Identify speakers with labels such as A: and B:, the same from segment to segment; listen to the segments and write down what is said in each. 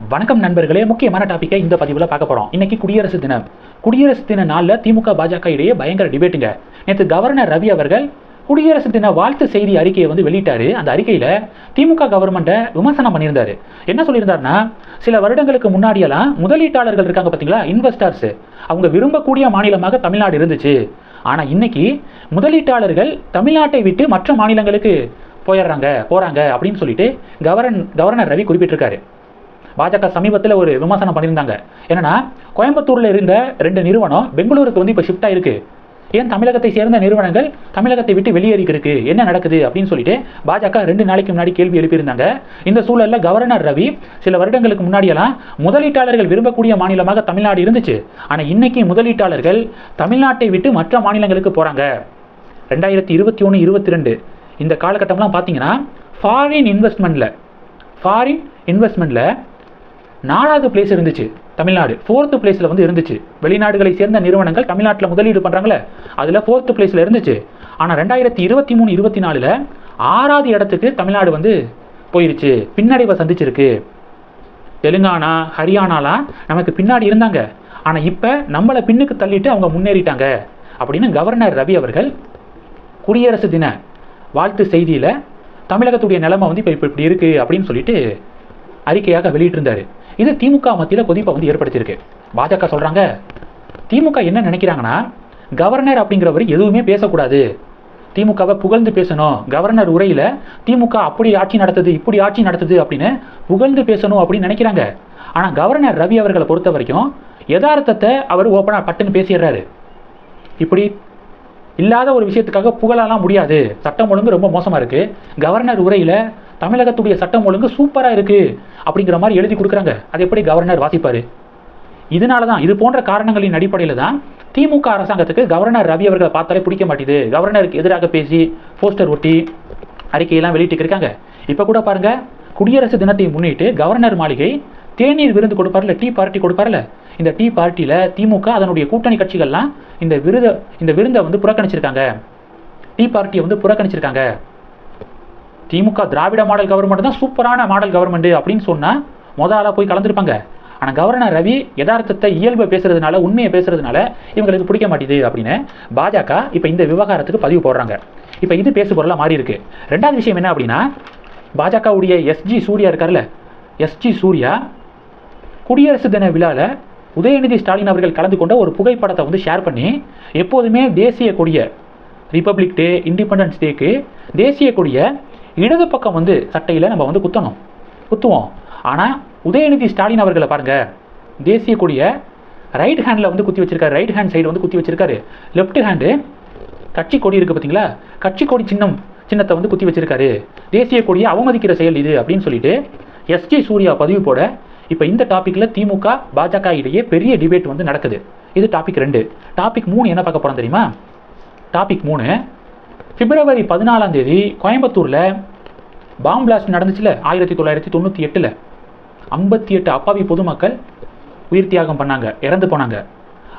A: வணக்கம் நண்பர்களே முக்கியமான டாப்பிக்கை இந்த பதிவில் பார்க்க போகிறோம் இன்னைக்கு குடியரசு தினம். குடியரசு தின நாளில் திமுக பாஜக இடையே பயங்கர டிபேட்டுங்க நேற்று கவர்னர் ரவி அவர்கள் குடியரசு தின வாழ்த்து செய்தி அறிக்கையை வந்து வெளியிட்டாரு. அந்த அறிக்கையில் திமுக கவர்மெண்ட்டை விமர்சனம் பண்ணியிருந்தாரு. என்ன சொல்லியிருந்தாருன்னா சில வருடங்களுக்கு முன்னாடியெல்லாம் முதலீட்டாளர்கள் இருக்காங்க பார்த்தீங்களா இன்வெஸ்டர்ஸ் அவங்க விரும்பக்கூடிய மாநிலமாக தமிழ்நாடு இருந்துச்சு. ஆனால் இன்னைக்கு முதலீட்டாளர்கள் தமிழ்நாட்டை விட்டு மற்ற மாநிலங்களுக்கு போயிடுறாங்க போகிறாங்க அப்படின்னு சொல்லிட்டு கவர்ன் கவர்னர் ரவி குறிப்பிட்டிருக்காரு. பாஜக சமீபத்தில் ஒரு விமர்சனம் பண்ணியிருந்தாங்க. என்னன்னா கோயம்புத்தூரில் இருந்த ரெண்டு நிறுவனம் பெங்களூருக்கு வந்து இப்போ ஷிஃப்ட் ஆயிருக்கு. ஏன் தமிழகத்தை சேர்ந்த நிறுவனங்கள் தமிழகத்தை விட்டு வெளியேறிக்கிருக்கு என்ன நடக்குது அப்படின்னு சொல்லிட்டு பாஜக ரெண்டு நாளைக்கு முன்னாடி கேள்வி எழுப்பியிருந்தாங்க. இந்த சூழலில் கவர்னர் ரவி சில வருடங்களுக்கு முன்னாடியெல்லாம் முதலீட்டாளர்கள் விரும்பக்கூடிய மாநிலமாக தமிழ்நாடு இருந்துச்சு. ஆனால் இன்னைக்கு முதலீட்டாளர்கள் தமிழ்நாட்டை விட்டு மற்ற மாநிலங்களுக்கு போகிறாங்க ரெண்டாயிரத்தி இருபத்தி ஒன்று இருபத்தி ரெண்டு இந்த காலகட்டம்லாம் பார்த்தீங்கன்னா ஃபாரின் இன்வெஸ்ட்மெண்ட்டில் ஃபாரின் இன்வெஸ்ட்மெண்ட்டில் நாலாவது பிளேஸ் இருந்துச்சு தமிழ்நாடு. ஃபோர்த்து பிளேஸில் வந்து இருந்துச்சு. வெளிநாடுகளை சேர்ந்த நிறுவனங்கள் தமிழ்நாட்டில் முதலீடு பண்ணுறாங்களே அதில் ஃபோர்த்து பிளேஸில் இருந்துச்சு. ஆனால் ரெண்டாயிரத்தி இருபத்தி மூணு இருபத்தி நாலில் ஆறாவது இடத்துக்கு தமிழ்நாடு வந்து போயிருச்சு. பின்னடைவை சந்திச்சிருக்கு. தெலுங்கானா ஹரியானாலாம் நமக்கு பின்னாடி இருந்தாங்க. ஆனால் இப்போ நம்மளை பின்னுக்கு தள்ளிட்டு அவங்க முன்னேறிட்டாங்க அப்படின்னு கவர்னர் ரவி அவர்கள் குடியரசு தின வாழ்த்து செய்தியில் தமிழகத்துடைய நிலைமை வந்து இப்போ இப்போ இப்படி இருக்குது அப்படின்னு சொல்லிட்டு அறிக்கையாக வெளியிட்டிருந்தார். இது திமுக மத்தியில் கொதிப்பை வந்து ஏற்படுத்தியிருக்கு. பாஜக சொல்கிறாங்க திமுக என்ன நினைக்கிறாங்கன்னா கவர்னர் அப்படிங்கிறவர் எதுவுமே பேசக்கூடாது. திமுகவை புகழ்ந்து பேசணும். கவர்னர் உரையில் திமுக அப்படி ஆட்சி நடத்துது இப்படி ஆட்சி நடத்துது அப்படின்னு புகழ்ந்து பேசணும் அப்படின்னு நினைக்கிறாங்க. ஆனால் கவர்னர் ரவி அவர்களை பொறுத்த வரைக்கும் யதார்த்தத்தை அவர் ஓப்பனாக பட்டுன்னு பேசிடுறாரு. இப்படி இல்லாத ஒரு விஷயத்துக்காக புகழலாம் முடியாது. சட்டம் ஒழுங்கு ரொம்ப மோசமாக இருக்குது கவர்னர் உரையில் தமிழகத்துடைய சட்டம் ஒழுங்கு சூப்பராக இருக்குது அப்படிங்கிற மாதிரி எழுதி கொடுக்குறாங்க. அது எப்படி கவர்னர் வாசிப்பார்? இதனால தான் இது போன்ற காரணங்களின் அடிப்படையில் தான் திமுக அரசாங்கத்துக்கு கவர்னர் ரவி அவர்களை பார்த்தாலே பிடிக்க மாட்டேது. கவர்னருக்கு எதிராக பேசி போஸ்டர் ஒட்டி அறிக்கையெல்லாம் வெளியிட்டிருக்காங்க இப்போ கூட பாருங்க குடியரசு தினத்தை முன்னிட்டு கவர்னர் மாளிகை தேநீர் விருந்து கொடுப்பார்ல டீ பார்ட்டி கொடுப்பார்ல. இந்த டீ பார்ட்டியில் திமுக அதனுடைய கூட்டணி கட்சிகள்லாம் இந்த விருத இந்த விருந்தை வந்து புறக்கணிச்சிருக்காங்க. டீ பார்ட்டியை வந்து புறக்கணிச்சிருக்காங்க. திமுக திராவிட மாடல் கவர்மெண்ட் தான் சூப்பரான மாடல் கவர்மெண்ட் அப்படின்னு சொன்னால் முத ஆளாக போய் கலந்துருப்பாங்க. ஆனால் கவர்னர் ரவி யதார்த்தத்தை இயல்பை பேசுறதுனால உண்மையை பேசுறதுனால இவங்களுக்கு பிடிக்க மாட்டேது அப்படின்னு பாஜக இப்போ இந்த விவகாரத்துக்கு பதிவு போடுறாங்க. இப்போ இது பேசு பொருளாக மாறி இருக்கு. ரெண்டாவது விஷயம் என்ன அப்படின்னா பாஜகவுடைய எஸ்ஜி சூர்யா இருக்கார்ல எஸ்ஜி சூர்யா குடியரசு தின விழாவில் உதயநிதி ஸ்டாலின் அவர்கள் கலந்து கொண்ட ஒரு புகைப்படத்தை வந்து ஷேர் பண்ணி எப்போதுமே தேசிய கொடியை ரிப்பப்ளிக் டே இண்டிபெண்டன்ஸ் டேக்கு தேசிய கொடியை இடது பக்கம் வந்து சட்டையில் நம்ம வந்து குத்தணும். குத்துவோம். ஆனால் உதயநிதி ஸ்டாலின் அவர்களை பாருங்கள் தேசிய கொடியை ரைட் ஹேண்டில் வந்து குத்தி வச்சிருக்காரு. ரைட் ஹேண்ட் சைடு வந்து குத்தி வச்சிருக்காரு. லெஃப்ட் ஹேண்டு கட்சி கொடி இருக்குது பார்த்தீங்களா கட்சி கொடி சின்னம் சின்னத்தை வந்து குத்தி வச்சிருக்காரு. தேசிய கொடியை அவமதிக்கிற செயல் இது அப்படின்னு சொல்லிட்டு எஸ்ஜே சூர்யா பதிவு போட இப்போ இந்த டாப்பிக்கில் திமுக பாஜக இடையே பெரிய டிபேட் வந்து நடக்குது. இது டாபிக் ரெண்டு. டாபிக் மூணு என்ன பார்க்க போகிறோம் தெரியுமா? டாபிக் மூணு பிப்ரவரி பதினாலாம் தேதி கோயம்புத்தூரில் பாம் பிளாஸ்ட் நடந்துச்சுல ஆயிரத்தி தொள்ளாயிரத்தி தொண்ணூற்றி எட்டில். ஐம்பத்தி எட்டு அப்பாவி பொதுமக்கள் உயிர் தியாகம் பண்ணாங்க இறந்து போனாங்க.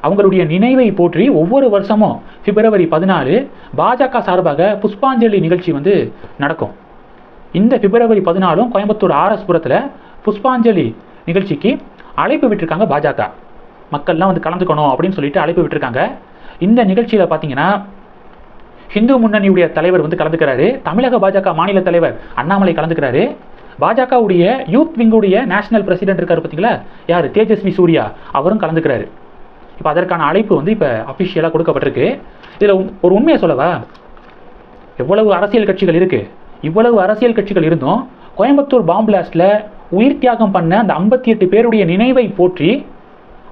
A: அவங்களுடைய நினைவை போற்றி ஒவ்வொரு வருஷமும் பிப்ரவரி பதினாலு பாஜக சார்பாக புஷ்பாஞ்சலி நிகழ்ச்சி வந்து நடக்கும். இந்த பிப்ரவரி பதினாலும் கோயம்புத்தூர் ஆர்எஸ் புரத்தில் புஷ்பாஞ்சலி நிகழ்ச்சிக்கு அழைப்பு விட்டுருக்காங்க பாஜக. மக்கள்லாம் வந்து கலந்துக்கணும் அப்படின்னு சொல்லிட்டு அழைப்பு விட்டுருக்காங்க. இந்த நிகழ்ச்சியில் பார்த்தீங்கன்னா ஹிந்து முன்னணியுடைய தலைவர் வந்து கலந்துக்கிறாரு. தமிழக பாஜக மாநில தலைவர் அண்ணாமலை கலந்துக்கிறாரு. பாஜகவுடைய யூத் விங்குடைய நேஷனல் பிரசிடென்ட் இருக்காரு பார்த்தீங்களா யார்? தேஜஸ்வி சூர்யா. அவரும் கலந்துக்கிறாரு. இப்போ அதற்கான அழைப்பு வந்து இப்போ அஃபிஷியலாக கொடுக்கப்பட்டிருக்கு. இதில் ஒரு உண்மையை சொல்லவா? எவ்வளவு அரசியல் கட்சிகள் இருக்குது இவ்வளவு அரசியல் கட்சிகள் இருந்தும் கோயம்புத்தூர் பாம்பிளாஸ்டில் உயிர் தியாகம் பண்ண அந்த ஐம்பத்தி எட்டு பேருடைய நினைவை போற்றி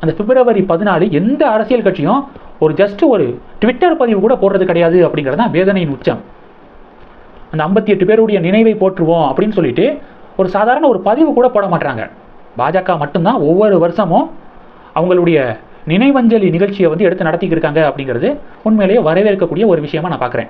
A: அந்த பிப்ரவரி பதினாலு எந்த அரசியல் கட்சியும் ஒரு ஜஸ்ட் ஒரு ட்விட்டர் பதிவு கூட போடுறது கிடையாது அப்படிங்கிறது தான் வேதனையின் உச்சம். அந்த ஐம்பத்தி எட்டு பேருடைய நினைவை போற்றுவோம் அப்படின்னு சொல்லிட்டு ஒரு சாதாரண ஒரு பதிவு கூட போட மாட்டாங்க பாஜக மட்டும்தான் ஒவ்வொரு வருஷமும் அவங்களுடைய நினைவஞ்சலி நிகழ்ச்சியை வந்து எடுத்து நடத்திக்கிட்டு இருக்காங்க அப்படிங்கிறது உண்மையிலேயே வரவேற்கக்கூடிய ஒரு விஷயமா நான் பார்க்குறேன்